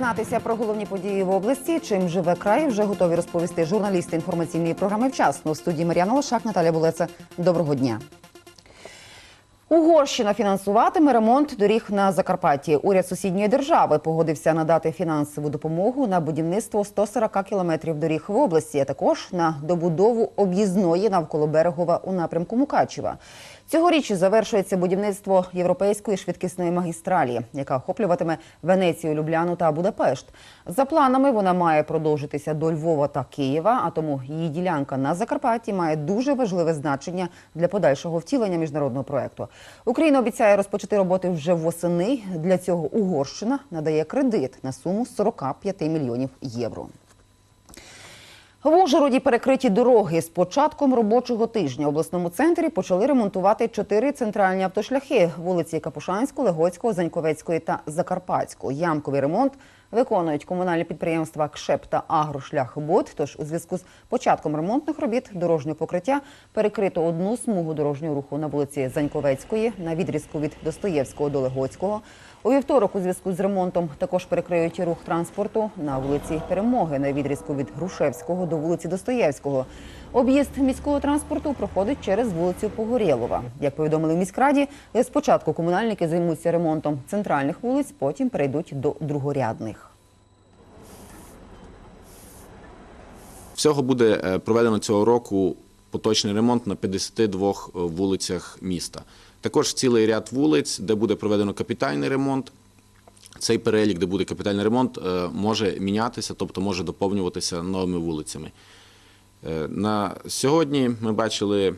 Дізнатися про головні події в області. Чим живе край, вже готові розповісти журналісти інформаційної програми вчасно. В студії Мар'яна Лошак, Наталя Булеца. Доброго дня. Угорщина фінансуватиме ремонт доріг на Закарпатті. Уряд сусідньої держави погодився надати фінансову допомогу на будівництво 140 кілометрів доріг в області, а також на добудову об'їзної навколо берегова у напрямку Мукачева. Цьогоріч завершується будівництво європейської швидкісної магістралі, яка охоплюватиме Венецію, Любляну та Будапешт. За планами вона має продовжитися до Львова та Києва, а тому її ділянка на Закарпатті має дуже важливе значення для подальшого втілення міжнародного проекту. Україна обіцяє розпочати роботи вже восени. Для цього Угорщина надає кредит на суму 45 мільйонів євро. В Ужгороді перекриті дороги. З початком робочого тижня в обласному центрі почали ремонтувати чотири центральні автошляхи вулиці Капушанського, Легоцького, Заньковецької та Закарпатського. Ямковий ремонт виконують комунальні підприємства КШЕП та Агрошляхбуд. Тож у зв'язку з початком ремонтних робіт дорожнього покриття перекрито одну смугу дорожнього руху на вулиці Заньковецької на відрізку від Достоєвського до Легоцького. У вівторок у зв'язку з ремонтом також перекриють рух транспорту на вулиці Перемоги на відрізку від Грушевського до вулиці Достоєвського. Об'їзд міського транспорту проходить через вулицю Погорєлова. Як повідомили в міськраді, спочатку комунальники займуться ремонтом центральних вулиць, потім перейдуть до другорядних. Всього буде е, проведено цього року поточний ремонт на 52 вулицях міста. Також цілий ряд вулиць, де буде проведено капітальний ремонт. Цей перелік, де буде капітальний ремонт, е, може мінятися, тобто може доповнюватися новими вулицями. Е, На сьогодні ми бачили,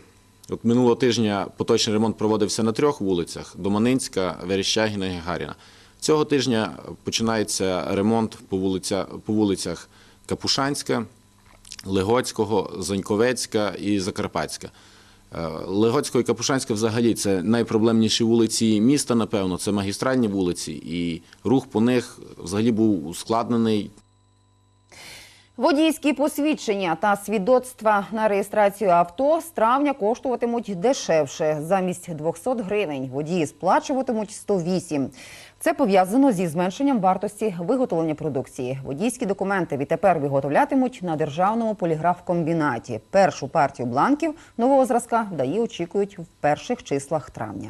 от минулого тижня поточний ремонт проводився на трьох вулицях: Доманинська, Верещагіна і Гагаріна. Цього тижня починається ремонт по, вулиця, по вулицях Капушанська, Легоцького, Заньковецька і Закарпатська. Легоцького і Капушанська взагалі це найпроблемніші вулиці міста, напевно, це магістральні вулиці, і рух по них взагалі був ускладнений. Водійські посвідчення та свідоцтва на реєстрацію авто з травня коштуватимуть дешевше. Замість 200 гривень водії сплачуватимуть 108. Це пов'язано зі зменшенням вартості виготовлення продукції. Водійські документи відтепер виготовлятимуть на державному поліграф-комбінаті. Першу партію бланків нового зразка ДАІ очікують в перших числах травня.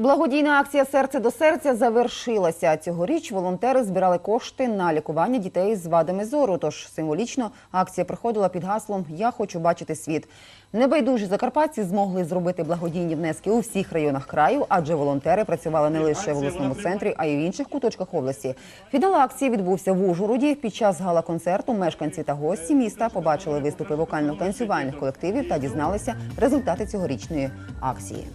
Благодійна акція Серце до серця завершилася. Цьогоріч волонтери збирали кошти на лікування дітей з вадами зору. Тож символічно акція проходила під гаслом Я хочу бачити світ. Небайдужі закарпатці змогли зробити благодійні внески у всіх районах краю, адже волонтери працювали не лише в обласному центрі, а й в інших куточках області. Фінал акції відбувся в Ужгороді. Під час гала-концерту мешканці та гості міста побачили виступи вокально-танцювальних колективів та дізналися результати цьогорічної акції.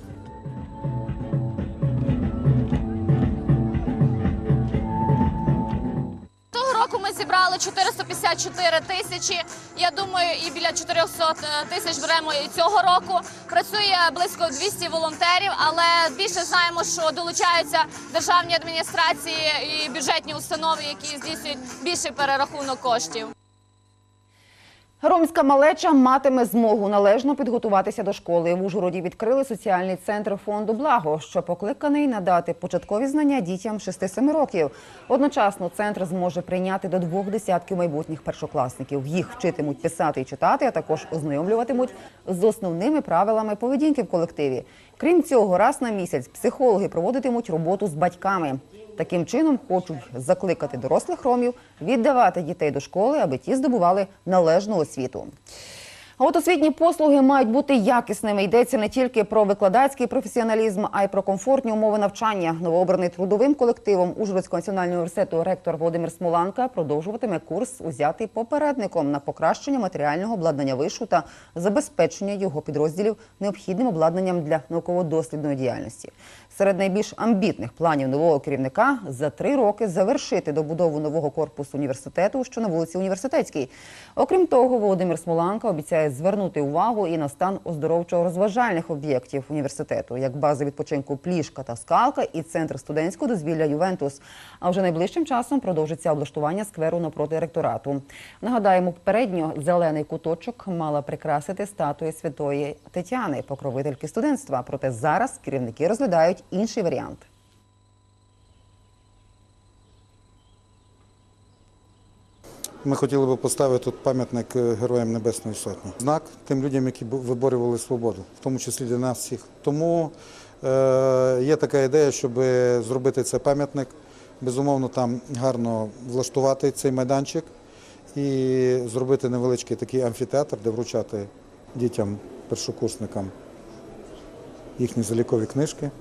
Зібрали 454 тисячі. Я думаю, і біля 400 тисяч беремо і цього року. Працює близько 200 волонтерів, але більше знаємо, що долучаються державні адміністрації і бюджетні установи, які здійснюють більший перерахунок коштів. Ромська малеча матиме змогу належно підготуватися до школи. В Ужгороді відкрили соціальний центр фонду Благо, що покликаний надати початкові знання дітям 6-7 років. Одночасно центр зможе прийняти до двох десятків майбутніх першокласників. Їх вчитимуть писати і читати, а також ознайомлюватимуть з основними правилами поведінки в колективі. Крім цього, раз на місяць психологи проводитимуть роботу з батьками. Таким чином хочуть закликати дорослих ромів віддавати дітей до школи, аби ті здобували належну освіту. А от освітні послуги мають бути якісними. Йдеться не тільки про викладацький професіоналізм, а й про комфортні умови навчання. Новообраний трудовим колективом Ужгородського національного університету ректор Володимир Смоланка продовжуватиме курс, узятий попередником на покращення матеріального обладнання вишу та забезпечення його підрозділів необхідним обладнанням для науково-дослідної діяльності. Серед найбільш амбітних планів нового керівника за три роки завершити добудову нового корпусу університету, що на вулиці Університетській. Окрім того, Володимир Смоланка обіцяє звернути увагу і на стан оздоровчо-розважальних об'єктів університету, як база відпочинку Плішка та Скалка і центр студентського дозвілля Ювентус. А вже найближчим часом продовжиться облаштування скверу напроти ректорату. Нагадаємо, попередньо зелений куточок мала прикрасити статуя святої Тетяни, покровительки студентства. Проте зараз керівники розглядають інший варіант. Ми хотіли би поставити тут пам'ятник е, Героям Небесної Сотні. Знак тим людям, які виборювали свободу, в тому числі для нас всіх. Тому е, є така ідея, щоб зробити цей пам'ятник, безумовно, там гарно влаштувати цей майданчик і зробити невеличкий такий амфітеатр, де вручати дітям, першокурсникам їхні залікові книжки,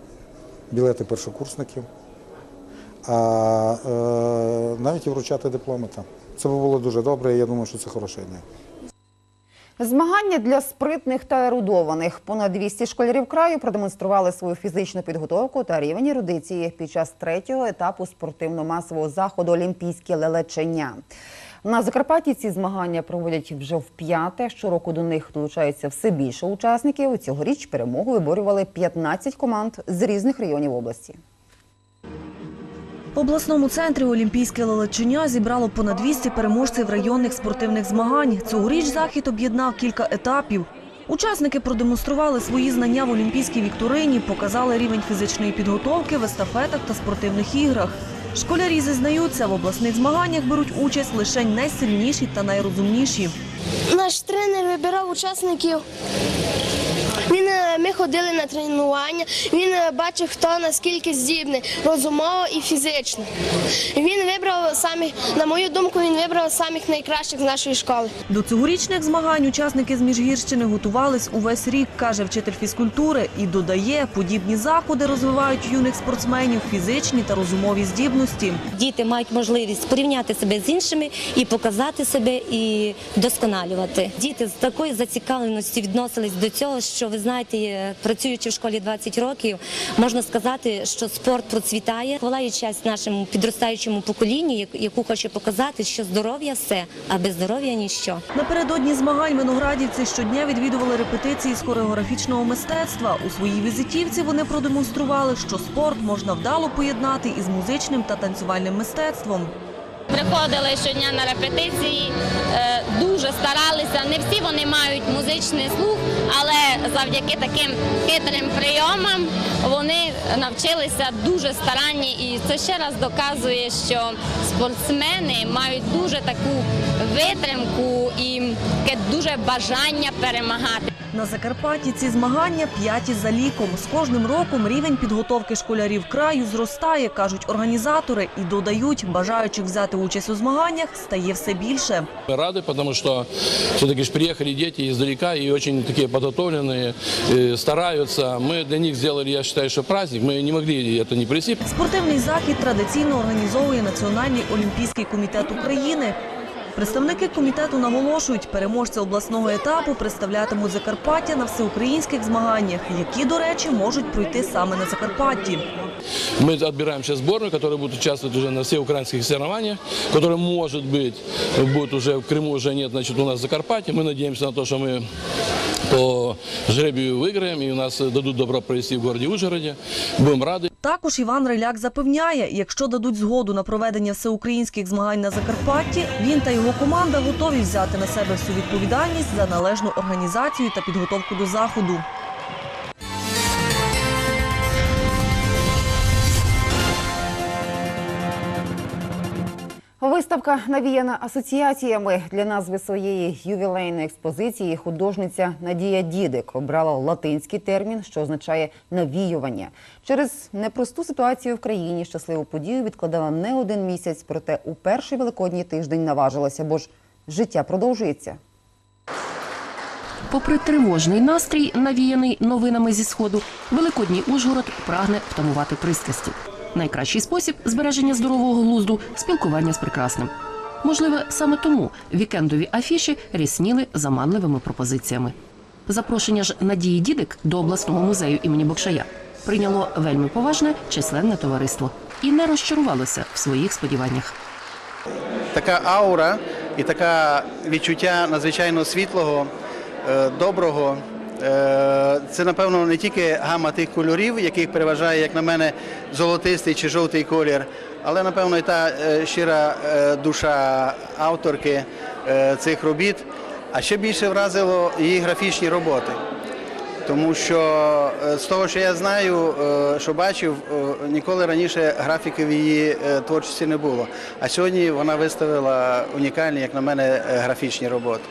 білети першокурсників а е, навіть і вручати дипломи там. Це було дуже добре, і я думаю, що це хороша ідея. Змагання для спритних та ерудованих. Понад 200 школярів краю продемонстрували свою фізичну підготовку та рівень ерудиції під час третього етапу спортивно-масового заходу Олімпійське лелечення. На Закарпатті ці змагання проводять вже вп'яте. Щороку до них долучається все більше учасників. Цьогоріч перемогу виборювали 15 команд з різних районів області. В обласному центрі Олімпійське лелечення зібрало понад 200 переможців районних спортивних змагань. Цьогоріч захід об'єднав кілька етапів. Учасники продемонстрували свої знання в олімпійській вікторині, показали рівень фізичної підготовки в естафетах та спортивних іграх. Школярі зізнаються, в обласних змаганнях беруть участь лише найсильніші та найрозумніші. Наш тренер вибирав учасників. Він, е, ми ходили на тренування, він е, бачив, хто наскільки здібний, розумово і фізично. Він вибрав самі, на мою думку, він вибрав самих найкращих з нашої школи. До цьогорічних змагань учасники з Міжгірщини готувались увесь рік, каже вчитель фізкультури, і додає, подібні заходи розвивають юних спортсменів фізичні та розумові здібності. Діти мають можливість порівняти себе з іншими і показати себе і вдосконалювати. Діти з такою зацікавленістю відносились до цього, що ви знаєте, е, працюючи в школі 20 років, можна сказати, що спорт процвітає. Хвала і честь нашому підростаючому поколінню, як- яку хоче показати, що здоров'я все, а без здоров'я ніщо. Напередодні змагань виноградівці щодня відвідували репетиції з хореографічного мистецтва. У своїй візитівці вони продемонстрували, що спорт можна вдало поєднати із музичним та танцювальним мистецтвом. Приходили щодня на репетиції, е, дуже старалися. Не всі вони мають музичний слух, але завдяки таким хитрим прийомам вони навчилися дуже старанні, і це ще раз доказує, що спортсмени мають дуже таку витримку і дуже бажання перемагати. На Закарпатті ці змагання п'яті за ліком. З кожним роком рівень підготовки школярів краю зростає, кажуть організатори, і додають, бажаючих взяти участь у змаганнях стає все більше. Мы рады, потому что все-таки ж приехали дети издалека и очень такие подготовленные, э, стараются. Мы для них сделали, я считаю, что праздник. Мы не могли это не прийти. Спортивний захід традиційно організовує Національний олімпійський комітет України. Представники комітету наголошують, переможці обласного етапу представлятимуть Закарпаття на всеукраїнських змаганнях, які, до речі, можуть пройти саме на Закарпатті. Мы отбираем сейчас сборную, которая будет участвовать уже на всех украинских соревнованиях, которая, может быть, будет уже в Крыму, уже нет, значит, у нас в Закарпатье. Мы надеемся на то, что мы по жребію виграємо і у нас дадуть добро провести в городі Ужгороді. Будемо раді. Також Іван Риляк запевняє, якщо дадуть згоду на проведення всеукраїнських змагань на Закарпатті, він та його команда готові взяти на себе всю відповідальність за належну організацію та підготовку до заходу. Виставка навіяна асоціаціями для назви своєї ювілейної експозиції. Художниця Надія Дідик обрала латинський термін, що означає навіювання. Через непросту ситуацію в країні щасливу подію відкладала не один місяць, проте у перший великодній тиждень наважилася, бо ж життя продовжується. Попри тривожний настрій, навіяний новинами зі сходу, великодній Ужгород прагне втамувати пристрасті. Найкращий спосіб збереження здорового глузду спілкування з прекрасним. Можливо, саме тому вікендові афіші рісніли заманливими пропозиціями. Запрошення ж Надії Дідик до обласного музею імені Бокшая прийняло вельми поважне численне товариство і не розчарувалося в своїх сподіваннях. така аура і таке відчуття надзвичайно світлого е, доброго. Е, Це, напевно, не тільки гама тих кольорів, яких переважає, як на мене, золотистий чи жовтий колір, але, напевно, і та е, щира е, душа авторки цих робіт. А ще більше вразило її графічні роботи. Тому що з того, що я знаю, що бачив, ніколи раніше графіки в її творчості не було. А сьогодні вона виставила унікальні, як на мене, графічні роботи.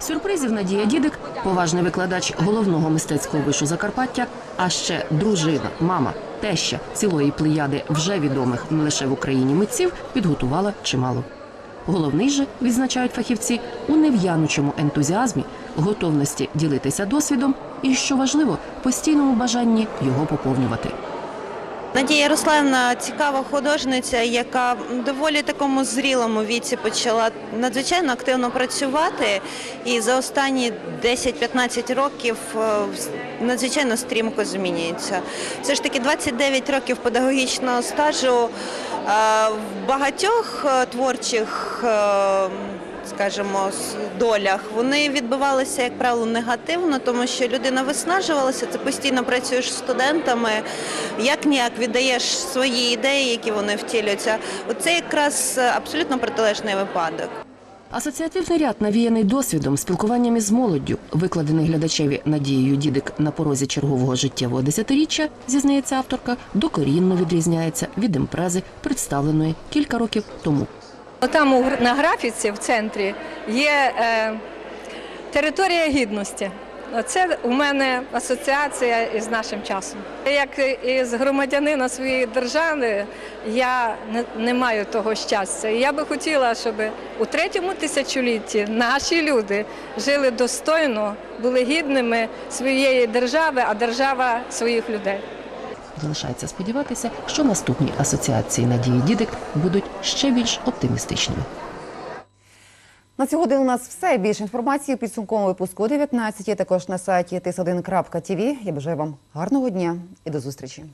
Сюрпризів Надія Дідик, поважний викладач головного мистецького вишу Закарпаття, а ще дружина, мама, теща цілої плеяди вже відомих не лише в Україні митців, підготувала чимало. Головний же, відзначають фахівці, у нев'янучому ентузіазмі, готовності ділитися досвідом і, що важливо, постійному бажанні його поповнювати. Надія Ярославна цікава художниця, яка доволі такому зрілому віці почала надзвичайно активно працювати, і за останні 10-15 років е, надзвичайно стрімко змінюється. Все ж таки 29 років педагогічного стажу е, в багатьох е, творчих. Скажімо, долях вони відбувалися, як правило, негативно, тому що людина виснажувалася. Ти постійно працюєш з студентами, як ніяк віддаєш свої ідеї, які вони втілюються. Оце якраз абсолютно протилежний випадок. Асоціативний ряд, навіяний досвідом, спілкуванням із молоддю, викладений глядачеві Надією Дідик на порозі чергового життєвого десятиріччя, зізнається авторка, докорінно відрізняється від імпрези, представленої кілька років тому. Там на графіці в центрі є е, територія гідності. Це у мене асоціація із нашим часом. Як із громадянина своєї держави я не, маю того щастя. І я би хотіла, щоб у третьому тисячолітті наші люди жили достойно, були гідними своєї держави, а держава своїх людей. Залишається сподіватися, що наступні асоціації Надії Дідик будуть ще більш оптимістичними. На сьогодні у нас все. Більше інформації у підсумковому випуску о 19 також на сайті tis1.tv. Я бажаю вам гарного дня і до зустрічі.